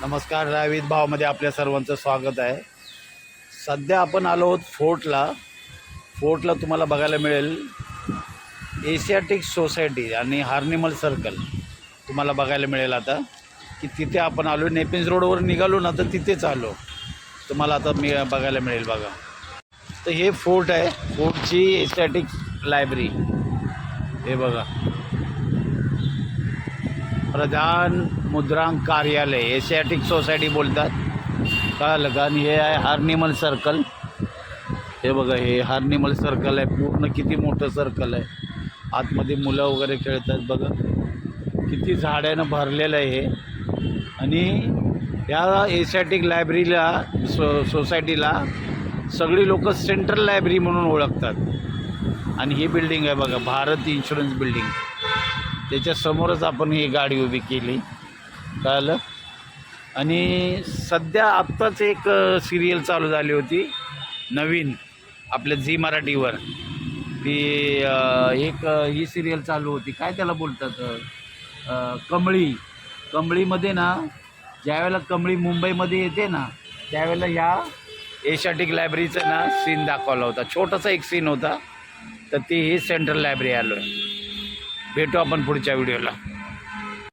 नमस्कार रावीत भावमध्ये आपल्या सर्वांचं स्वागत आहे. सध्या आपण आलो आहोत फोर्टला. फोर्टला तुम्हाला बघायला मिळेल एशियाटिक सोसायटी आणि हार्निमल सर्कल तुम्हाला बघायला मिळेल आता. की तिथे आपण आलो नेपिन्स रोडवर निघालो ना तर तिथेच आलो. तुम्हाला आता मी बघायला मिळेल बघा. तर हे फोर्ट आहे फोर्टची एशियाटिक लायब्ररी. हे बघा. प्रधान मुद्रांक कार्यालय एशियाटिक सोसायटी बोलतात. कळालं का? आणि हे आहे हार्निमल सर्कल हे बघा हे हार्निमल सर्कल आहे. पूर्ण किती मोठं सर्कल आहे. आतमध्ये मुलं वगैरे खेळतात बघा. किती झाड्यानं भरलेलं आहे हे. आणि या एशियाटिक लायब्ररीला सो सोसायटीला सगळी लोक सेंट्रल लायब्ररी म्हणून ओळखतात. आणि ही बिल्डिंग आहे बघा भारत इन्शुरन्स बिल्डिंग त्याच्यासमोरच आपण ही गाडी उभी केली. कळलं? आणि सध्या आत्ताच एक सिरियल चालू झाली होती. नवीन आपल्या झी मराठीवर. ती एक ही सिरियल चालू होती. काय त्याला बोलतात? कमळी. कमळीमध्ये ना ज्यावेळेला कमळी मुंबईमध्ये येते ना त्यावेळेला ह्या एशियाटिक लायब्ररीचा ना सीन दाखवला होता. छोटासा एक सीन होता. तर ती ही सेंट्रल लायब्ररी आलो आहे भेटू आपण पुढच्या व्हिडिओला.